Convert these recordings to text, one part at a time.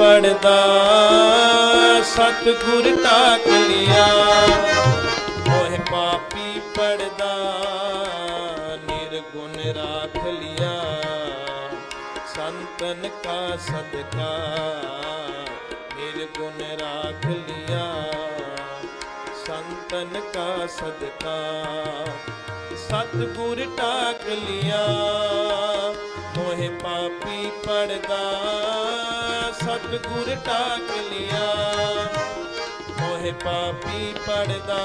ਪੜਦਾ, ਸਤਿਗੁਰ ਟਾਕ ਲਿਆ। ਮੋਹ ਪਾਪੀ ਪੜਦਾ, ਨਿਰਗੁਣ ਰਾਖ ਲਿਆ। ਸੰਤਨ ਕਾ ਸਦਕਾ, ਨਿਰਗੁਣ ਰਾਖ ਲਿਆ। ਸੰਤਨ ਕਾ ਸਦਕਾ, ਸਤਿਗੁਰ ਟਾਕ ਲਿਆ। ਮੋਹਿ ਪਾਪੀ ਪੜਦਾ ਸਤਿਗੁਰ ਟਾਕ ਲਿਆ। ਮੋਹਿ ਪਾਪੀ ਪੜਦਾ,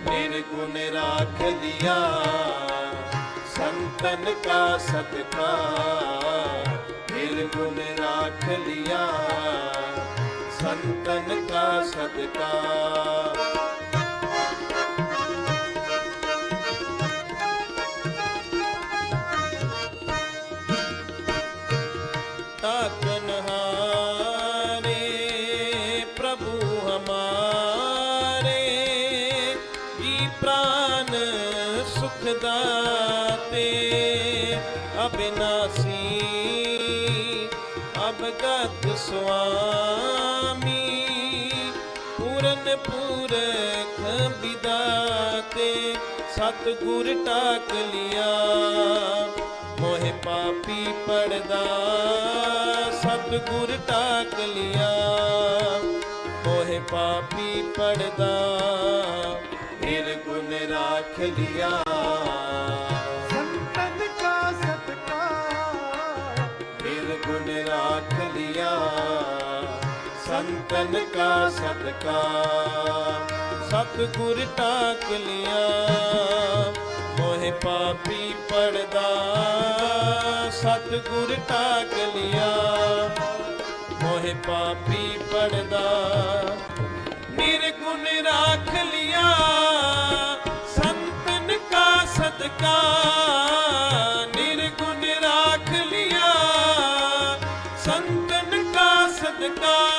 ਨਿਰਗੁਣ ਰਾਖ ਲਿਆ ਸੰਤਨ ਕਾ ਸਦਕਾ ਨਿਰਗੁਣ ਰਾਖ ਲਿਆ ਸੰਤਨ ਕਾ ਸਦਕਾ ਅਬਿਨਾਸੀ ਅਬਗਤ ਸੁਆਮੀ, ਪੂਰਨ ਪੂਰਖ ਵਿਦਾਤੇ, ਸਤਿਗੁਰ ਟਾਕ ਲਿਆ। ਮੋਹਿ ਪਾਪੀ ਪੜਦਾ ਸਤਿਗੁਰ ਟਾਕ ਲਿਆ। ਮੋਹਿ ਪਾਪੀ ਪੜਦਾ ਨਿਰਗੁਣ ਰਾਖ ਲਿਆ। ਸੰਤਨ ਕਾ ਸਦਕਾ। ਸਤਿਗੁਰ ਟਾਕ ਲਿਆ। ਮੋਹਿ ਪਾਪੀ ਪੜਦਾ ਸਤਿਗੁਰ ਟਾਕ ਲਿਆ। ਮੋਹਿ ਪਾਪੀ ਪੜਦਾ ਨਿਰਗੁਣ ਰਾਖ ਲਿਆ। ਸੰਤਨ ਕਾ ਸਦਕਾ। ਨਿਰਗੁਣ ਰਾਖ ਲਿਆ। ਸੰਤਨ ਕਾ ਸਦਕਾ।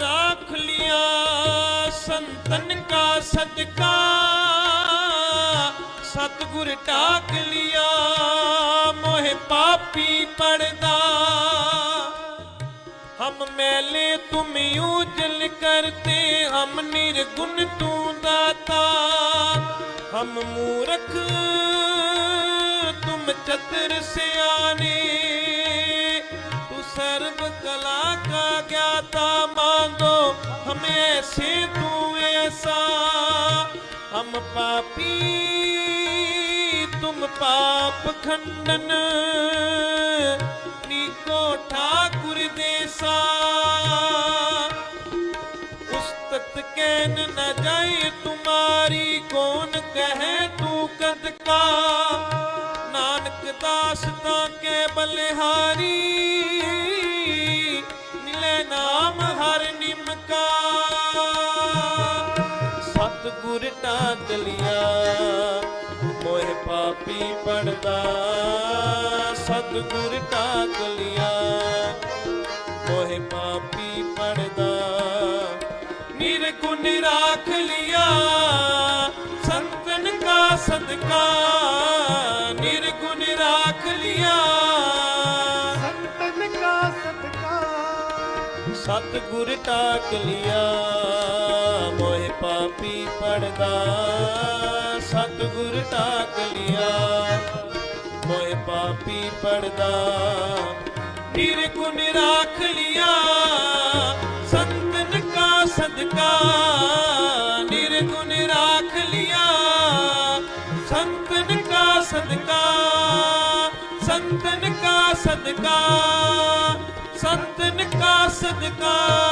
ਰਾਖ ਲਿਆ ਸੰਤਨ ਕਾ ਸਦਕਾ। ਸਤਗੁਰ ਟਾਕ ਲਿਆ, ਮੋਹਿ ਪਾਪੀ ਪੜਦਾ। ਹਮ ਮੈਲੇ ਤੁਮ ਉਜਲ ਕਰਤੇ, ਹਮ ਨਿਰਗੁਣ ਤੂੰ ਦਾਤਾ। ਹਮ ਮੂਰਖ, ਤੁਮ ਚਤਰ ਸਿਆਣੇ। ਤੂੰ ਸਰਬ ਕਲਾ ਕਾ ਗਿਆਤਾ। हमें ऐसे तू ऐसा हम पापी तुम पाप खंडन नीको ठाकुर देसा उस्तत कैन न जाए तुम्हारी कौन कहे तू कद का नानक दास ता के बलिहारी ਕੀਆ ਪਾਪੀ ਪੜਦਾ ਸਤਗੁਰ ਟਾਕ ਪਾਪੀ ਪੜਦਾ ਨਿਰਗੁਣ ਰਾਖ ਲਿਆ। ਸੰਤਨ ਕਾ ਸਦਕਾ ਨਿਰਗੁਣ ਰਾਖ ਲਿਆ। ਸੰਤਨ ਕਾ ਸਦਕਾ। ਸਤਗੁਰ ਟਾਕ ਲਿਆ। ਪੀ ਪੜਦਾ, ਸਤਿਗੁਰ ਟਾਕ ਲਿਆ। ਮੋਹਿ ਪਾਪੀ ਪੜਦਾ ਨਿਰਗੁਣ ਰਾਖ ਲਿਆ। ਸੰਤਨ ਕਾ ਸਦਕਾ ਨਿਰਗੁਣ ਰਾਖ ਲਿਆ। ਸੰਤਨ ਕਾ ਸਦਕਾ ਸੰਤਨ ਕਾ ਸਦਕਾ ਸੰਤਨ ਕਾ ਸਦਕਾ।